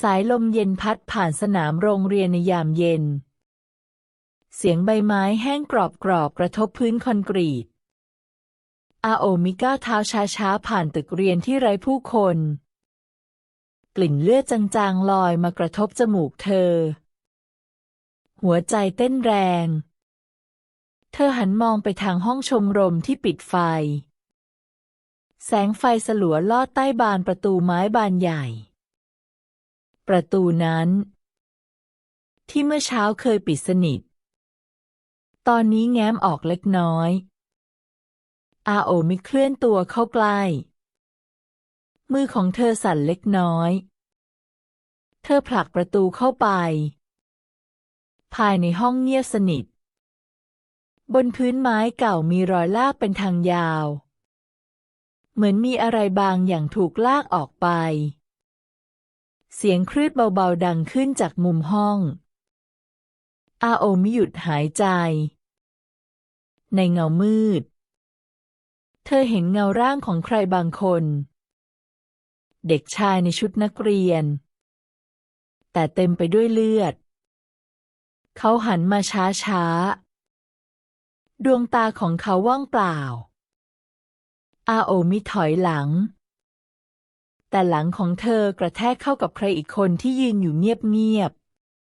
สายลมเย็นพัดผ่านสนามโรงเรียนในยามเย็น เสียงใบไม้แห้งกรอบกรอบกระทบพื้นคอนกรีต อาโอมิก้าวเท้าช้าๆ ผ่านตึกเรียนที่ไร้ผู้คน กลิ่นเลือดจางๆ ลอยมากระทบจมูกเธอ หัวใจเต้นแรง เธอหันมองไปทางห้องชมรมที่ปิดไฟ แสงไฟสลัวลอดใต้บานประตูไม้บานใหญ่ ประตูนั้น ที่เมื่อเช้าเคยปิดสนิท ตอนนี้แง้มออกเล็กน้อย อาโอมิเคลื่อนตัวเข้าใกล้ มือของเธอสั่นเล็กน้อย เธอผลักประตูเข้าไป ภายในห้องเงียบสนิท บนพื้นไม้เก่ามีรอยลากเป็นทางยาว เหมือนมีอะไรบางอย่างถูกลากออกไป เสียงคลืดเบาๆดังขึ้นจากมุมห้อง อาโอมิหยุดหายใจ ในเงามืด เธอเห็นเงาร่างของใครบางคน เด็กชายในชุดนักเรียน แต่เต็มไปด้วยเลือด เขาหันมาช้าช้าๆดวงตาของเขาว่างเปล่า อาโอมิถอยหลัง แต่หลังของเธอกระแทกเข้ากับใครอีกคนที่ยืนอยู่เงียบ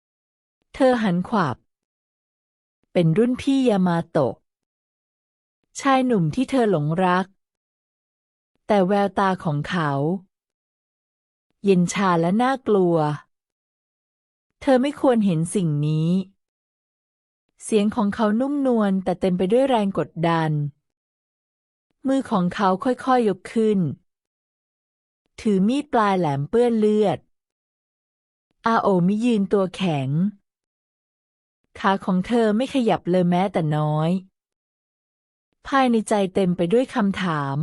ๆ เธอหันขวับ เป็นรุ่นพี่ยามาโตะ ชายหนุ่มที่เธอหลงรัก แต่แววตาของเขา เย็นชาและน่ากลัว เธอไม่ควรเห็นสิ่งนี้ เสียงของเขานุ่มนวลแต่เต็มไปด้วยแรงกดดัน มือของเขาค่อยๆยยกขึ้น ถือมีดปลายแหลมเปื้อนเลือด อาโอมิยืนตัวแข็ง ขาของเธอไม่ขยับเลยแม้แต่น้อย ภายในใจเต็มไปด้วยคำถาม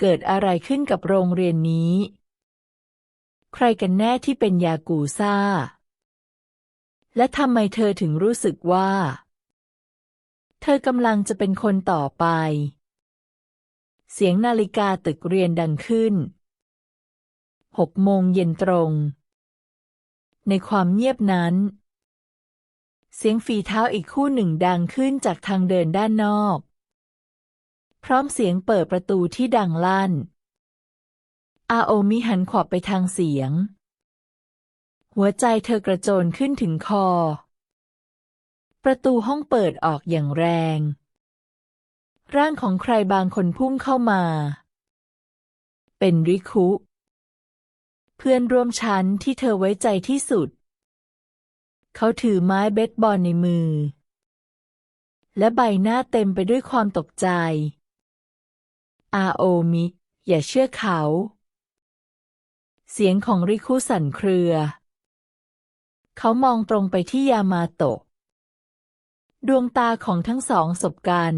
เกิดอะไรขึ้นกับโรงเรียนนี้ ใครกันแน่ที่เป็นยากูซ่า และทำไมเธอถึงรู้สึกว่า เธอกำลังจะเป็นคนต่อไป เสียงนาฬิกาตึกเรียนดังขึ้นหกโมงเย็นตรง ในความเงียบนั้น เสียงฝีเท้าอีกคู่หนึ่งดังขึ้นจากทางเดินด้านนอก พร้อมเสียงเปิดประตูที่ดังลั่น อาโอมิหันขวับไปทางเสียง หัวใจเธอกระโจนขึ้นถึงคอ ประตูห้องเปิดออกอย่างแรง ร่างของใครบางคนพุ่งเข้ามา เป็นริคุ เพื่อนร่วมชั้นที่เธอไว้ใจที่สุด เขาถือไม้เบสบอลในมือ และใบหน้าเต็มไปด้วยความตกใจ อาโอมิ อย่าเชื่อเขา เสียงของริคุสั่นเครือ เขามองตรงไปที่ยามาโตะดวงตาของทั้งสองสบกัน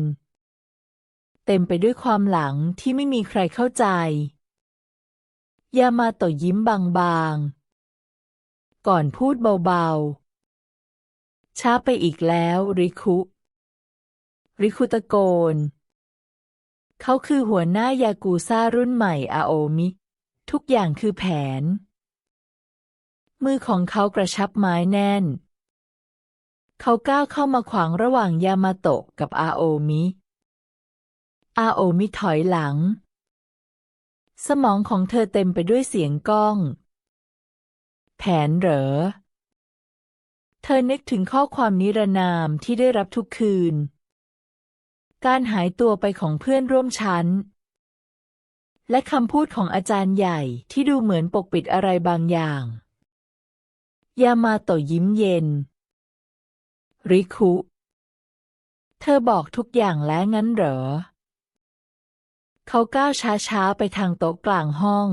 เต็มไปด้วยความหลังที่ไม่มีใครเข้าใจ ยามาโตยิ้มบางๆ ก่อนพูดเบาๆ ช้าไปอีกแล้วริคุ ริคุตะโกน เขาคือหัวหน้ายากูซ่ารุ่นใหม่อาโอมิ ทุกอย่างคือแผน มือของเขากระชับไม้แน่น เขาก้าวเข้ามาขวางระหว่างยามาโตะกับอาโอมิ อาโอมิถอยหลัง สมองของเธอเต็มไปด้วยเสียงก้อง แผนเหรอ เธอนึกถึงข้อความนิรนามที่ได้รับทุกคืน การหายตัวไปของเพื่อนร่วมชั้น และคำพูดของอาจารย์ใหญ่ที่ดูเหมือนปกปิดอะไรบางอย่าง ยามาโตะยิ้มเย็น ริคุ เธอบอกทุกอย่างแล้วงั้นเหรอ เขาก้าวช้าๆ ไปทางโต๊ะกลางห้อง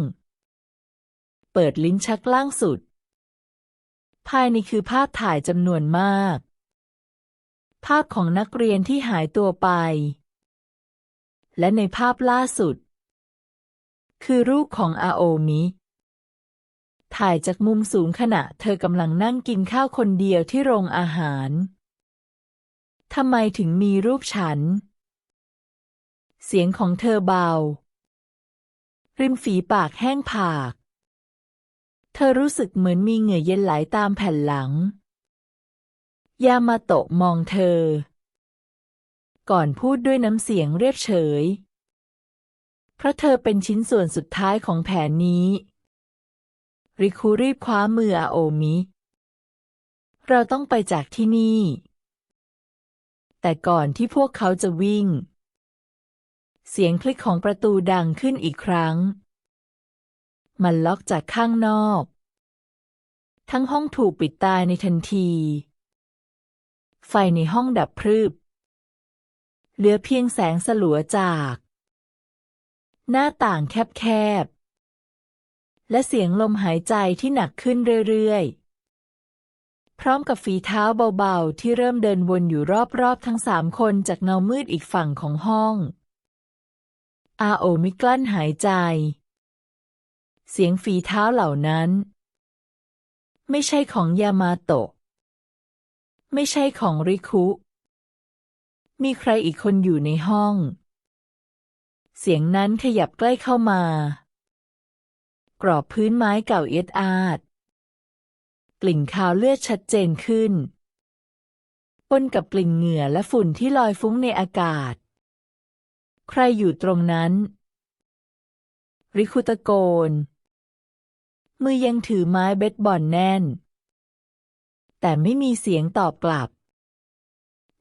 เปิดลิ้นชักล่างสุด ภายในคือภาพถ่ายจำนวนมาก ภาพของนักเรียนที่หายตัวไป และในภาพล่าสุด คือรูปของอาโอมิ ถ่ายจากมุมสูงขณะเธอกำลังนั่งกินข้าวคนเดียวที่โรงอาหารทำไมถึงมีรูปฉัน เสียงของเธอเบา ริมฝีปากแห้งผาก เธอรู้สึกเหมือนมีเหงื่อเย็นไหลตามแผ่นหลัง ยามาโตะมองเธอ ก่อนพูดด้วยน้ำเสียงเรียบเฉย เพราะเธอเป็นชิ้นส่วนสุดท้ายของแผนนี้ ริคุรีบคว้ามืออาโอมิ เราต้องไปจากที่นี่ แต่ก่อนที่พวกเขาจะวิ่ง เสียงคลิกของประตูดังขึ้นอีกครั้ง มันล็อกจากข้างนอก ทั้งห้องถูกปิดตายในทันที ไฟในห้องดับพรึบ เหลือเพียงแสงสลัวจาก หน้าต่างแคบๆ และเสียงลมหายใจที่หนักขึ้นเรื่อยๆพร้อมกับฝีเท้าเบาๆ ที่เริ่มเดินวนอยู่รอบๆ ทั้งสามคนจากเงามืดอีกฝั่งของห้อง อาโอไมิกลั้นหายใจ เสียงฝีเท้าเหล่านั้น ไม่ใช่ของยามาโตะ ไม่ใช่ของริคุ มีใครอีกคนอยู่ในห้อง เสียงนั้นขยับใกล้เข้ามา กรอบพื้นไม้เก่าเอียดอาด กลิ่นคาวเลือดชัดเจนขึ้นปนกับกลิ่นเหงื่อและฝุ่นที่ลอยฟุ้งในอากาศ ใครอยู่ตรงนั้น ริคุตะโกน มือยังถือไม้เบสบอลแน่น แต่ไม่มีเสียงตอบกลับ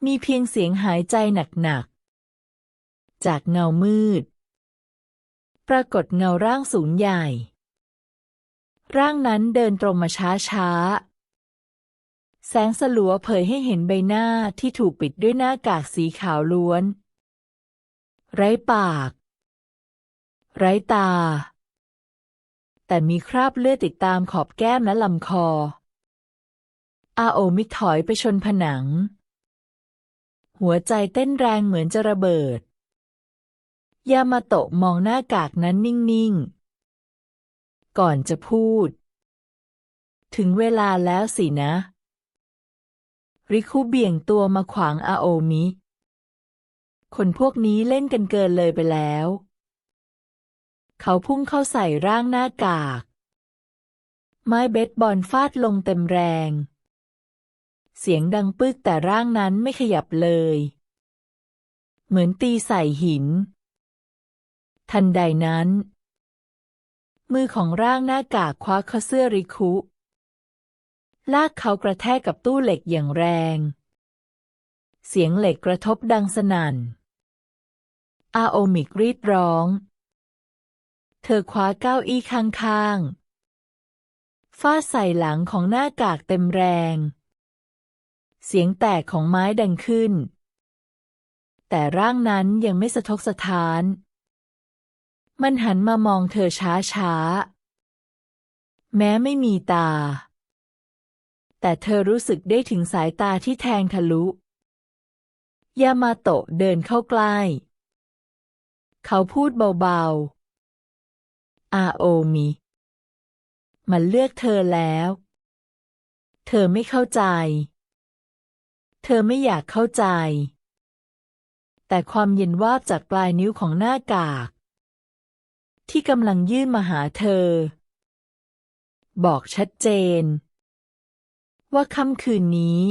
มีเพียงเสียงหายใจหนักๆ จากเงามืด ปรากฏเงาร่างสูงใหญ่ ร่างนั้นเดินตรงมาช้าๆแสงสลัวเผยให้เห็นใบหน้าที่ถูกปิดด้วยหน้ากากสีขาวล้วน ไร้ปาก ไร้ตา แต่มีคราบเลือดติดตามขอบแก้มและลำคอ อาโอมิถอยไปชนผนัง หัวใจเต้นแรงเหมือนจะระเบิด ยามาโตะมองหน้ากากนั้นนิ่ง ๆ ก่อนจะพูด ถึงเวลาแล้วสินะ ริคุเบี่ยงตัวมาขวางอาโอมิ คนพวกนี้เล่นกันเกินเลยไปแล้ว เขาพุ่งเข้าใส่ร่างหน้ากาก ไม้เบสบอลฟาดลงเต็มแรง เสียงดังปึกแต่ร่างนั้นไม่ขยับเลย เหมือนตีใส่หิน ทันใดนั้น มือของร่างหน้ากากคว้าเข้าเสื้อริคุ ลากเขากระแทกกับตู้เหล็กอย่างแรงเสียงเหล็กกระทบดังสนั่น อาโอมิกรีดร้อง เธอคว้าเก้าอี้ข้างๆ ฟาดใส่หลังของหน้ากากเต็มแรง เสียงแตกของไม้ดังขึ้น แต่ร่างนั้นยังไม่สะทกสะท้าน มันหันมามองเธอช้าๆ แม้ไม่มีตา แต่เธอรู้สึกได้ถึงสายตาที่แทงทะลุยามาโตะเดินเข้าใกล้ เขาพูดเบาๆ อาโอมิ มันเลือกเธอแล้ว เธอไม่เข้าใจ เธอไม่อยากเข้าใจ แต่ความเย็นวาบจากปลายนิ้วของหน้ากาก ที่กำลังยื่นมาหาเธอ บอกชัดเจน ว่าค่ำคืนนี้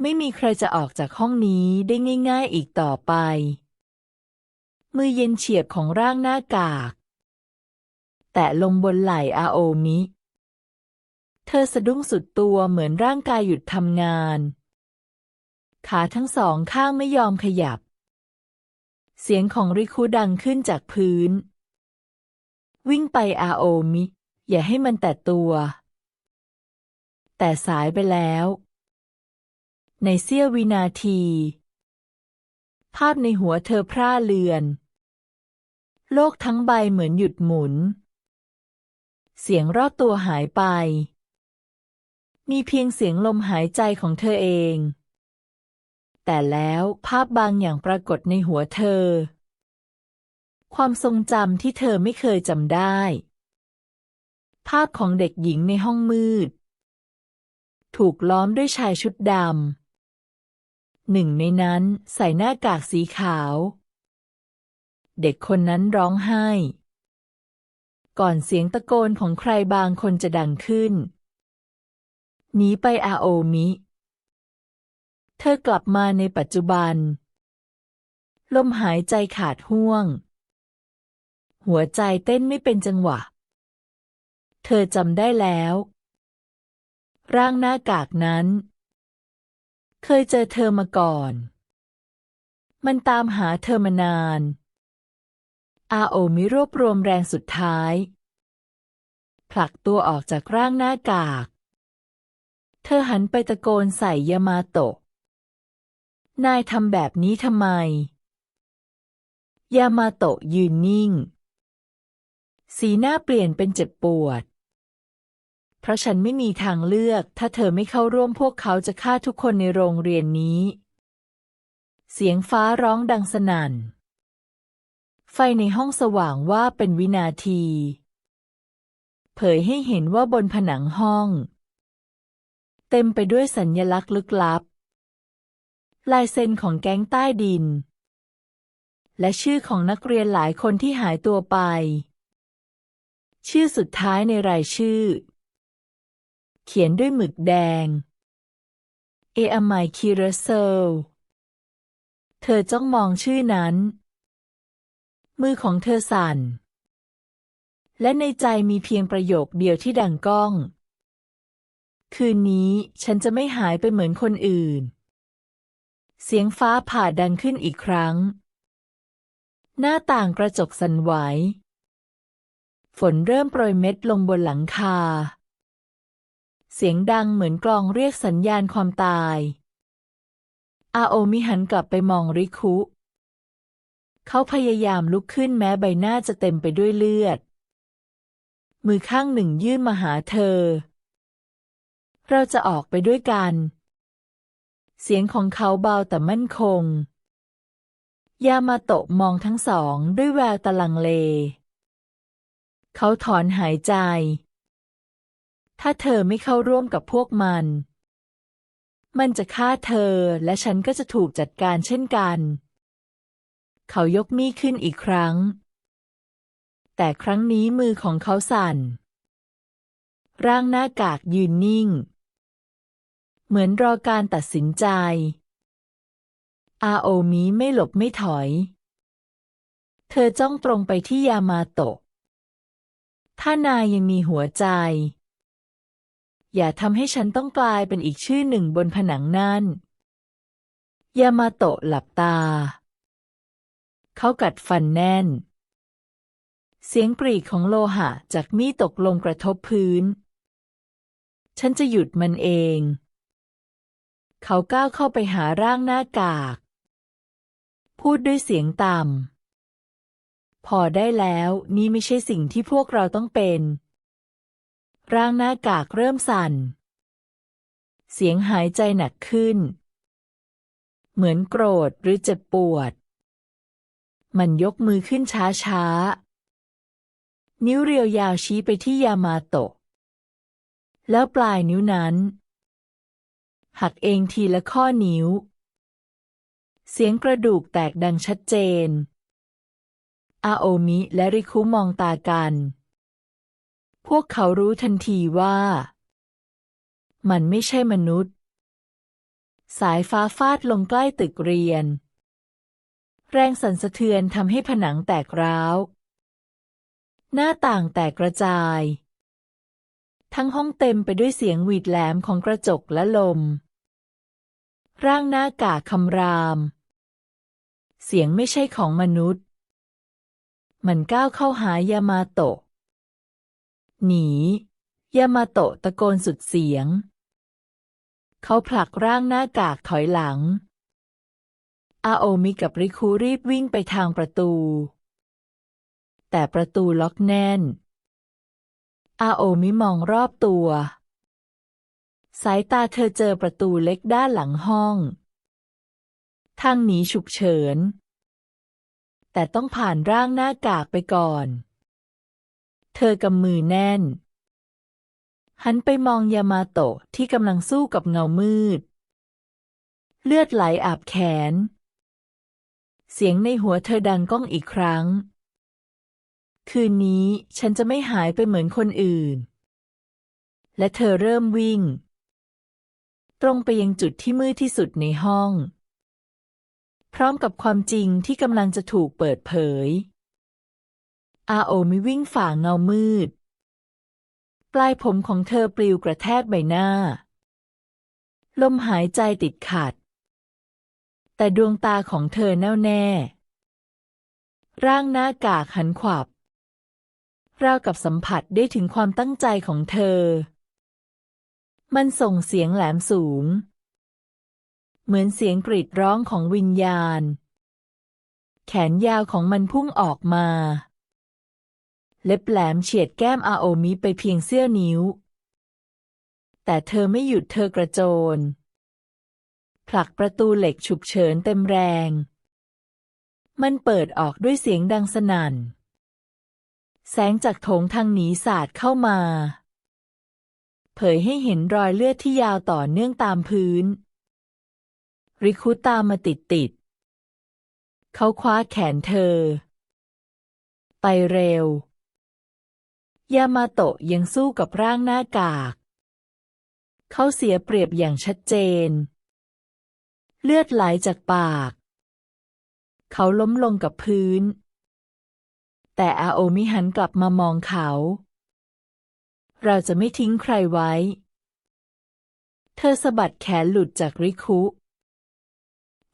ไม่มีใครจะออกจากห้องนี้ได้ง่าย ๆอีกต่อไป มือเย็นเฉียบของร่างหน้ากาก แตะลงบนไหล่อาโอมิ เธอสะดุ้งสุดตัวเหมือนร่างกายหยุดทำงาน ขาทั้งสองข้างไม่ยอมขยับ เสียงของริคุดังขึ้นจากพื้น วิ่งไปอาโอมิ อย่าให้มันแตะตัว แต่สายไปแล้ว ในเสี้ยววินาทีภาพในหัวเธอพร่าเลือน โลกทั้งใบเหมือนหยุดหมุน เสียงรอบตัวหายไป มีเพียงเสียงลมหายใจของเธอเอง แต่แล้วภาพบางอย่างปรากฏในหัวเธอ ความทรงจำที่เธอไม่เคยจำได้ ภาพของเด็กหญิงในห้องมืด ถูกล้อมด้วยชายชุดดำหนึ่งในนั้นใส่หน้ากากสีขาว เด็กคนนั้นร้องไห้ ก่อนเสียงตะโกนของใครบางคนจะดังขึ้น หนีไปอาโอมิ เธอกลับมาในปัจจุบัน ลมหายใจขาดห่วง หัวใจเต้นไม่เป็นจังหวะ เธอจำได้แล้ว ร่างหน้ากากนั้น เคยเจอเธอมาก่อน มันตามหาเธอมานาน อาโอมิรวบรวมแรงสุดท้าย ผลักตัวออกจากร่างหน้ากาก เธอหันไปตะโกนใส่ยามาโตะ นายทำแบบนี้ทำไม ยามาโตะยืนนิ่ง สีหน้าเปลี่ยนเป็นเจ็บปวด เพราะฉันไม่มีทางเลือก ถ้าเธอไม่เข้าร่วมพวกเขาจะฆ่าทุกคนในโรงเรียนนี้ เสียงฟ้าร้องดังสนั่น ไฟในห้องสว่างว่าเป็นวินาที เผยให้เห็นว่าบนผนังห้อง เต็มไปด้วยสัญญลักษณ์ลึกลับ ลายเซ็นของแก๊งใต้ดิน และชื่อของนักเรียนหลายคนที่หายตัวไป ชื่อสุดท้ายในรายชื่อ เขียนด้วยหมึกแดง เออไมคิรเซลเธอจ้องมองชื่อนั้น มือของเธอสั่น และในใจมีเพียงประโยคเดียวที่ดังก้อง คืนนี้ฉันจะไม่หายไปเหมือนคนอื่น เสียงฟ้าผ่าดังขึ้นอีกครั้ง หน้าต่างกระจกสั่นไหว ฝนเริ่มโปรยเม็ดลงบนหลังคา เสียงดังเหมือนกลองเรียกสัญญาณความตาย อาโอมิหันกลับไปมองริคุ เขาพยายามลุกขึ้นแม้ใบหน้าจะเต็มไปด้วยเลือด มือข้างหนึ่งยื่นมาหาเธอ เราจะออกไปด้วยกัน เสียงของเขาเบาแต่มั่นคง ยามาโตะมองทั้งสองด้วยแววตะลังเล เขาถอนหายใจ ถ้าเธอไม่เข้าร่วมกับพวกมัน มันจะฆ่าเธอและฉันก็จะถูกจัดการเช่นกัน เขายกมีดขึ้นอีกครั้ง แต่ครั้งนี้มือของเขาสั่น ร่างหน้ากากยืนนิ่ง เหมือนรอการตัดสินใจ อาโอมิไม่หลบไม่ถอย เธอจ้องตรงไปที่ยามาโตะ ถ้านายยังมีหัวใจ อย่าทำให้ฉันต้องกลายเป็นอีกชื่อหนึ่งบนผนังนั่น ยามาโตะหลับตา เขากัดฟันแน่น เสียงกรีดของโลหะจากมีดตกลงกระทบพื้น ฉันจะหยุดมันเอง เขาก้าวเข้าไปหาร่างหน้ากาก พูดด้วยเสียงต่ำ พอได้แล้วนี่ไม่ใช่สิ่งที่พวกเราต้องเป็น ร่างหน้ากากเริ่มสั่น เสียงหายใจหนักขึ้นเหมือนโกรธหรือเจ็บปวด มันยกมือขึ้นช้าๆนิ้วเรียวยาวชี้ไปที่ยามาโตะ แล้วปลายนิ้วนั้น หักเองทีละข้อนิ้ว เสียงกระดูกแตกดังชัดเจน อาโอมิและริคุมองตากัน พวกเขารู้ทันทีว่า มันไม่ใช่มนุษย์ สายฟ้าฟาดลงใกล้ตึกเรียน แรงสั่นสะเทือนทำให้ผนังแตกร้าว หน้าต่างแตกกระจาย ทั้งห้องเต็มไปด้วยเสียงหวีดแหลมของกระจกและลม ร่างหน้ากากคำราม เสียงไม่ใช่ของมนุษย์ มันก้าวเข้าหายามาโตะ หนี ยามาโตะตะโกนสุดเสียง เขาผลักร่างหน้ากากถอยหลัง อาโอมิกับริคุรีบวิ่งไปทางประตู แต่ประตูล็อกแน่น อาโอมิมองรอบตัว สายตาเธอเจอประตูเล็กด้านหลังห้อง ทางหนีฉุกเฉิน แต่ต้องผ่านร่างหน้ากากไปก่อน เธอกำมือแน่น หันไปมองยามาโตะที่กำลังสู้กับเงามืดเลือดไหลอาบแขน เสียงในหัวเธอดังก้องอีกครั้ง คืนนี้ฉันจะไม่หายไปเหมือนคนอื่น และเธอเริ่มวิ่ง ตรงไปยังจุดที่มืดที่สุดในห้อง พร้อมกับความจริงที่กำลังจะถูกเปิดเผย อาโอมิวิ่งฝ่าเงามืด ปลายผมของเธอปลิวกระแทกใบหน้า ลมหายใจติดขัด แต่ดวงตาของเธอแน่วแน่ ร่างหน้ากากหันขวับราวกับสัมผัสได้ถึงความตั้งใจของเธอ มันส่งเสียงแหลมสูง เหมือนเสียงกรีดร้องของวิญญาณ แขนยาวของมันพุ่งออกมา เล็บแหลมเฉียดแก้มอาโอมิไปเพียงเสี้ยวนิ้ว แต่เธอไม่หยุดเธอกระโจน ผลักประตูเหล็กฉุกเฉินเต็มแรง มันเปิดออกด้วยเสียงดังสนั่น แสงจากโถงทางหนีสาดเข้ามา เผยให้เห็นรอยเลือดที่ยาวต่อเนื่องตามพื้น ริคุตามมาติดติด เขาคว้าแขนเธอ ไปเร็วยามาโตะยังสู้กับร่างหน้ากาก เขาเสียเปรียบอย่างชัดเจน เลือดไหลจากปาก เขาล้มลงกับพื้น แต่อาโอมิหันกลับมามองเขา เราจะไม่ทิ้งใครไว้ เธอสะบัดแขนหลุดจากริคุ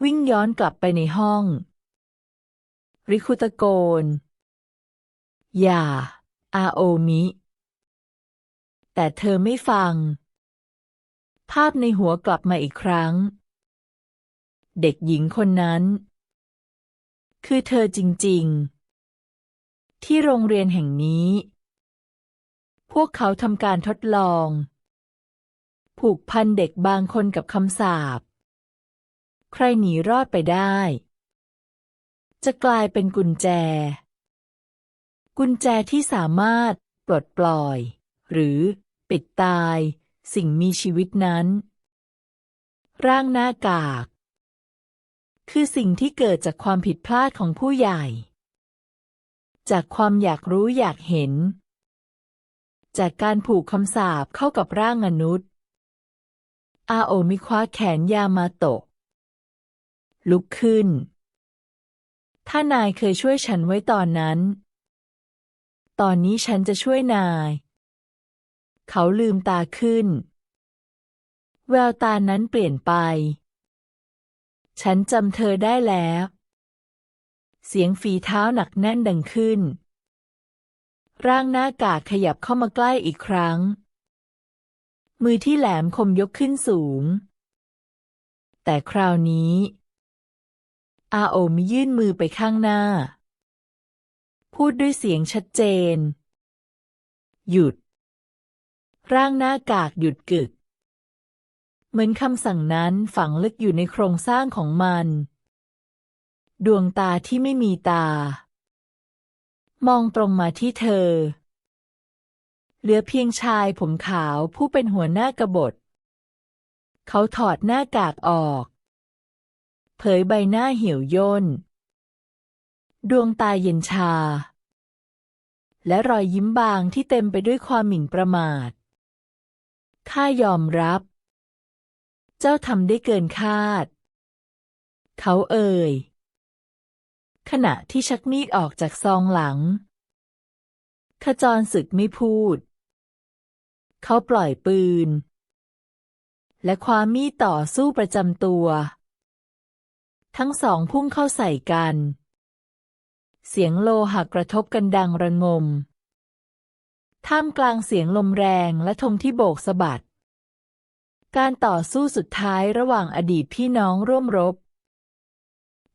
วิ่งย้อนกลับไปในห้อง ริคุตะโกน อย่า อาโอมิ แต่เธอไม่ฟัง ภาพในหัวกลับมาอีกครั้ง เด็กหญิงคนนั้น คือเธอจริง ๆ ที่โรงเรียนแห่งนี้ พวกเขาทำการทดลอง ผูกพันเด็กบางคนกับคำสาป ใครหนีรอดไปได้ จะกลายเป็นกุญแจ กุญแจที่สามารถปลดปล่อย หรือปิดตาย สิ่งมีชีวิตนั้น ร่างหน้ากาก คือสิ่งที่เกิดจากความผิดพลาดของผู้ใหญ่ จากความอยากรู้อยากเห็น จากการผูกคำสาปเข้ากับร่างมนุษย์ อาโอมิคว้าแขนยามาโตะ ลุกขึ้น ถ้านายเคยช่วยฉันไว้ตอนนั้น ตอนนี้ฉันจะช่วยนาย เขาลืมตาขึ้น แววตานั้นเปลี่ยนไป ฉันจำเธอได้แล้ว เสียงฝีเท้าหนักแน่นดังขึ้น ร่างหน้ากากขยับเข้ามาใกล้อีกครั้ง มือที่แหลมคมยกขึ้นสูง แต่คราวนี้ อาโอมยื่นมือไปข้างหน้า พูดด้วยเสียงชัดเจน หยุด ร่างหน้ากากหยุดกึก เหมือนคำสั่งนั้นฝังลึกอยู่ในโครงสร้างของมัน ดวงตาที่ไม่มีตา มองตรงมาที่เธอ เหลือเพียงชายผมขาวผู้เป็นหัวหน้ากบฏ เขาถอดหน้ากากออก เผยใบหน้าเหี่ยวย่น ดวงตาเย็นชา และรอยยิ้มบางที่เต็มไปด้วยความหมิ่นประมาทข้ายอมรับ เจ้าทำได้เกินคาด เขาเอ่ย ขณะที่ชักมีดออกจากซองหลัง ขจรศึกไม่พูด เขาปล่อยปืน และความมีดต่อสู้ประจำตัว ทั้งสองพุ่งเข้าใส่กัน เสียงโลหะกระทบกันดังระงม ท่ามกลางเสียงลมแรงและธงที่โบกสะบัด การต่อสู้สุดท้ายระหว่างอดีตพี่น้องร่วมรบ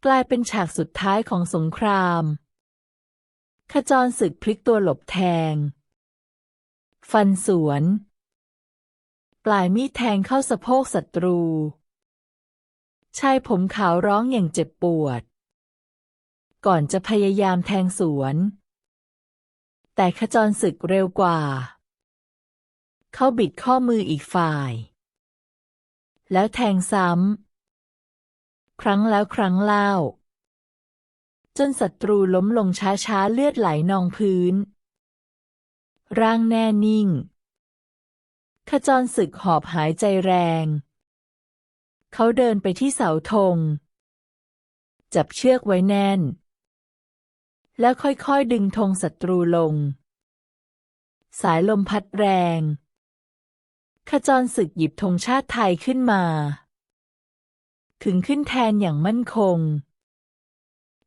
กลายเป็นฉากสุดท้ายของสงคราม ขจรศึกพลิกตัวหลบแทง ฟันสวน ปลายมีดแทงเข้าสะโพกศัตรู ชายผมขาวร้องอย่างเจ็บปวด ก่อนจะพยายามแทงสวน แต่ขจรศึกเร็วกว่า เขาบิดข้อมืออีกฝ่าย แล้วแทงซ้ำ ครั้งแล้วครั้งเล่า จนศัตรูล้มลงช้าๆเลือดไหลนองพื้น ร่างแน่นิ่ง ขจรศึกหอบหายใจแรง เขาเดินไปที่เสาธง จับเชือกไว้แน่น แล้วค่อยๆดึงธงศัตรูลง สายลมพัดแรง ขจรศึกหยิบธงชาติไทยขึ้นมาขึงขึ้นแทนอย่างมั่นคง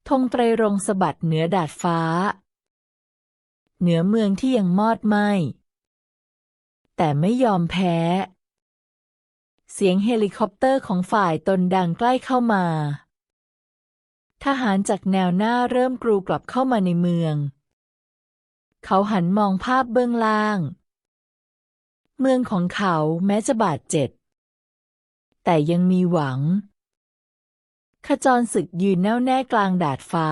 ธงไตรรงสะบัดเหนือดาดฟ้า เหนือเมืองที่ยังมอดไหม้แต่ไม่ยอมแพ้ เสียงเฮลิคอปเตอร์ของฝ่ายตนดังใกล้เข้ามา ทหารจากแนวหน้าเริ่มกรูกลับเข้ามาในเมือง เขาหันมองภาพเบื้องล่าง เมืองของเขาแม้จะบาดเจ็บ แต่ยังมีหวัง ขจรศึกยืนแน่วแน่กลางดาดฟ้า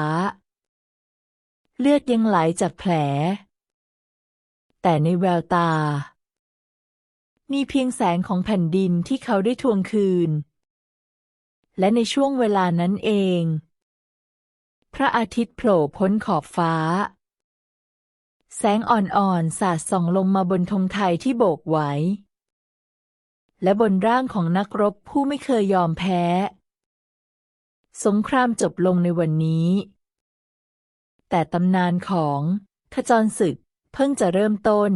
เลือดยังไหลจากแผล แต่ในแววตา มีเพียงแสงของแผ่นดินที่เขาได้ทวงคืน และในช่วงเวลานั้นเอง พระอาทิตย์โผล่พ้นขอบฟ้า แสงอ่อนๆ สาดส่องลงมาบนธงไทยที่โบกไว้ และบนร่างของนักรบผู้ไม่เคยยอมแพ้ สงครามจบลงในวันนี้ แต่ตำนานของขจรศึกเพิ่งจะเริ่มต้น